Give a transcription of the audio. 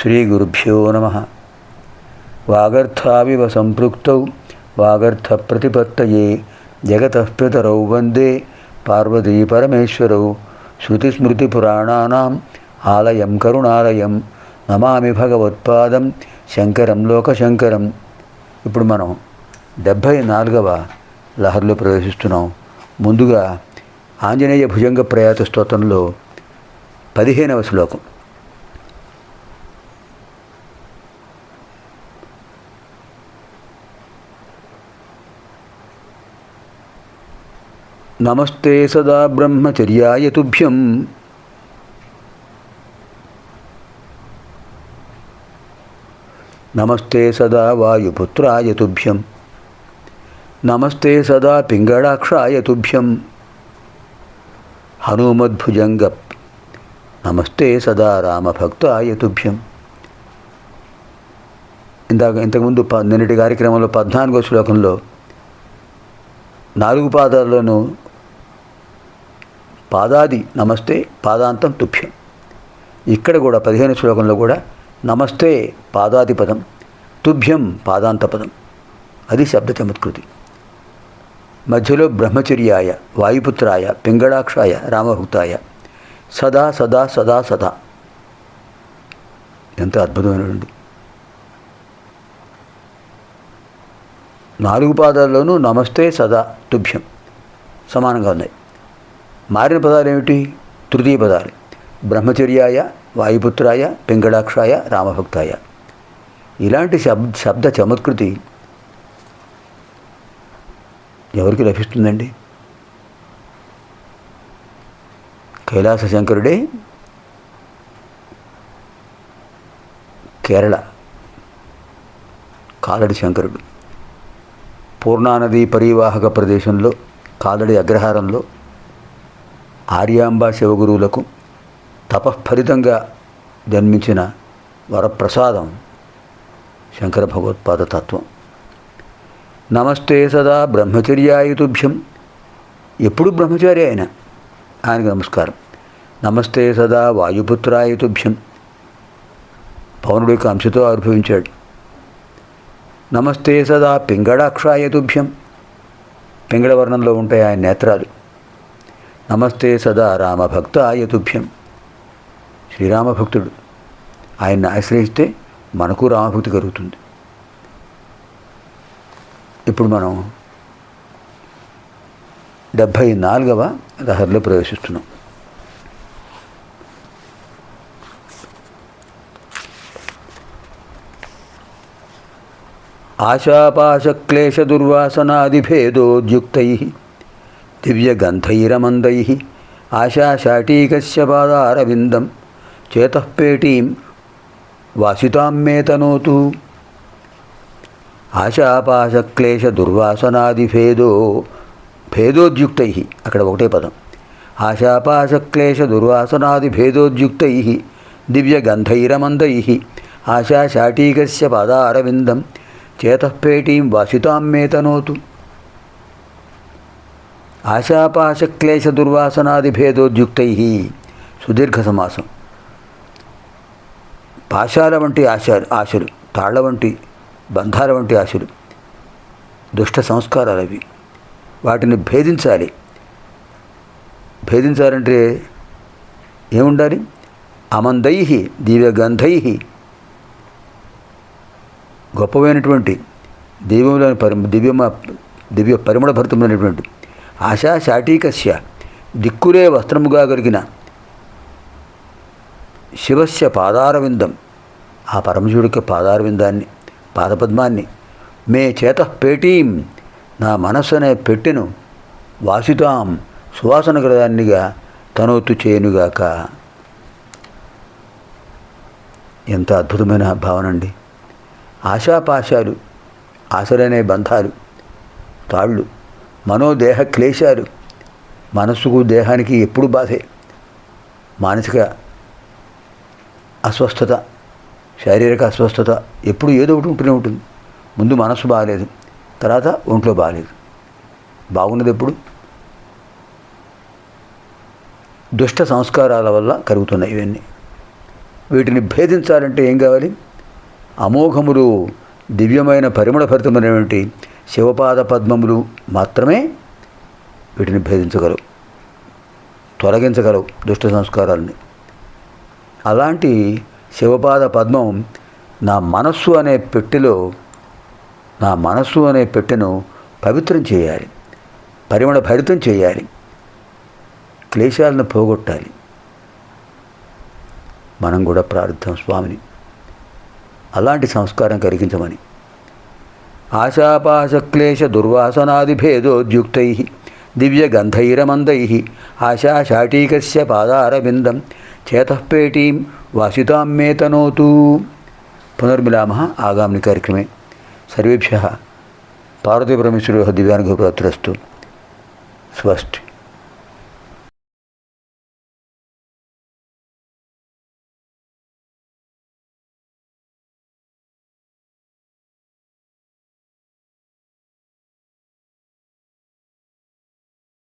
శ్రీగురుభ్యో నమ వాగర్థావివ సంపృక్తౌ వాగర్థప్రతిపత్తయే ప్రతిపత్తయే పితరౌ వందే పార్వతీ పరమేశ్వరౌ శృతిస్మృతిపురాణానాం ఆలయం కరుణాలయం నమామి భగవత్పాదం శంకరం లోకశంకరం ఇప్పుడు మనం డెబ్భై నాలుగవ లహర్లో ప్రవేశిస్తున్నాం. ముందుగా ఆంజనేయ భుజంగ ప్రయాత స్తోత్రంలో పదిహేనవ శ్లోకం. నమస్తే సదా బ్రహ్మచర్యాయ తుభ్యం. నమస్తే సదా వాయుపుత్రాయ తుభ్యం. నమస్తే సదా పింగళాక్షాయ తుభ్యం. హనుమద్భుజంగ నమస్తే సదా రామభక్తాయ తుభ్యం. ఇందాక ఇంతకుముందు నిన్నటి కార్యక్రమంలో పద్నాలుగో శ్లోకంలో నాలుగు పాదాల్లోనూ పాదాది నమస్తే పాదాంతం తుభ్యం. ఇక్కడ కూడా పదిహేను శ్లోకంలో కూడా నమస్తే పాదాది పదం తుభ్యం పాదాంత పదం అది శబ్ద చమత్కృతి. మధ్యలో బ్రహ్మచర్యాయ వాయుపుత్రాయ పింగళాక్షాయ రామభక్తాయ సదా సదా సదా సదా. ఎంత అద్భుతమైనటువంటి. నాలుగు పాదాల్లోనూ నమస్తే సదా తుభ్యం సమానంగా ఉన్నాయి. మారిన పదాలు ఏమిటి తృతీయ పదాలు. బ్రహ్మచర్యాయ వాయుపుత్రాయ పింగళాక్షాయ రామభక్తాయ. ఇలాంటి శబ్ శబ్ద చమత్కృతి ఎవరికి లభిస్తుందండి? కైలాస శంకరుడే కేరళ కాలడి శంకరుడు. పూర్ణానది పరివాహక ప్రదేశంలో కాలడి అగ్రహారంలో ఆర్యాంబ శివగురువులకు తపఃఫలితంగా జన్మించిన వరప్రసాదం శంకర భగవత్పాద తత్వం. నమస్తే సదా బ్రహ్మచర్యాయుతుభ్యం. ఎప్పుడు బ్రహ్మచారి ఆయన? ఆయనకు నమస్కారం. నమస్తే సదా వాయుపుత్రాయుతుభ్యం. పవనుడు యొక్క అంశతో ఆవిర్భవించాడు. నమస్తే సదా పింగళాక్షాయ పింగళవర్ణంలో వర్ణంలో ఉంటాయి ఆయన నేత్రాలు. నమస్తే సదా రామభక్త ఆయతుభ్యం శ్రీరామభక్తుడు ఆయన్ని ఆశ్రయిస్తే మనకు రామభక్తి కలుగుతుంది. ఇప్పుడు మనం డెబ్భై నాలుగవ లహరిలో ప్రవేశిస్తున్నాం ఆశాపాశక్లేశదుర్వాసనాదిభేదోద్యుక్తై దివ్యగంధైరమందై ఆశాశాటీకస్య పాదారవిందం చేతఃపేటీం వాసితాం మే తనోతు ఆశాపాశక్లేశ భేదోద్యుక్తై అక్కడ ఒకటే పదం। ఆశాపాశక్లేశ దుర్వాసనాదిభేదోద్యుక్తై దివ్యగంధైరమందై ఆశాశాటీకస్య పాదారవిందం చేతఃపేటీం వాసితాం మే తనోతు ఆశాపాశక్లేశ దుర్వాసనాది భేదోద్యుక్తై సుదీర్ఘ సమాసం పాశాల వంటి ఆశ ఆశలు తాళ్ళ వంటి బంధాల వంటి ఆశలు దుష్ట సంస్కారాలు అవి. వాటిని భేదించాలి. భేదించాలంటే ఏముండాలి? అమందై దివ్యగంధై. గొప్పమైనటువంటి దివ్యములని పరి దివ్యమ దివ్య పరిమళ భరితమైనటువంటి ఆశా శాటీకస్య దిక్కులే వస్త్రముగా కలిగిన శివస్య పాదారవిందం. ఆ పరమశివుడికి పాదారవిందాన్ని పాదపద్మాన్ని మే చేత పేటీం నా మనస్సు అనే పెట్టెను వాసితాం సువాసన గ్రదాన్నిగా తనొత్తు చేయనుగాక. ఎంత అద్భుతమైన భావన అండి ఆశాపాశాలు ఆశలనే బంధాలు తాళ్ళు మనోదేహ క్లేశాలు. మనస్సుకు దేహానికి ఎప్పుడు బాధే. మానసిక అస్వస్థత శారీరక అస్వస్థత ఎప్పుడు ఏదో ఒకటి ఉంటూనే ఉంటుంది. ముందు మనసు బాగాలేదు తర్వాత ఒంట్లో బాగాలేదు బాగున్నది ఎప్పుడు? దుష్ట సంస్కారాల వల్ల కలుగుతున్నాయి ఇవన్నీ. వీటిని భేదించాలంటే ఏం కావాలి? అమోఘములు దివ్యమైన పరిమళ శివపాద పద్మములు మాత్రమే వీటిని భేదించగలవు తొలగించగలవు దుష్ట సంస్కారాలని. అలాంటి శివపాద పద్మం నా మనస్సు అనే పెట్టెలో నా మనస్సు అనే పెట్టెను పవిత్రం చేయాలి పరిమళ భరితం చేయాలి క్లేశాలను పోగొట్టాలి. మనం కూడా ప్రార్థన స్వామిని. అలాంటి సంస్కారం కలిగించమని. ఆశాపాశక్లేశ దుర్వాసనాది భేదోద్యుక్తై దివ్యగంధైరమందై ఆశాశాటీకస్య పాదారవిందం చేతఃపేటీం వాసితాం మే తనోతు. పునర్మిలామ ఆగామిని కార్యక్రమే. సర్వేభ్య. పార్వతీపరమేశ్వర దివ్యానుగ్రహప్రాప్తిరస్తు స్వస్తి.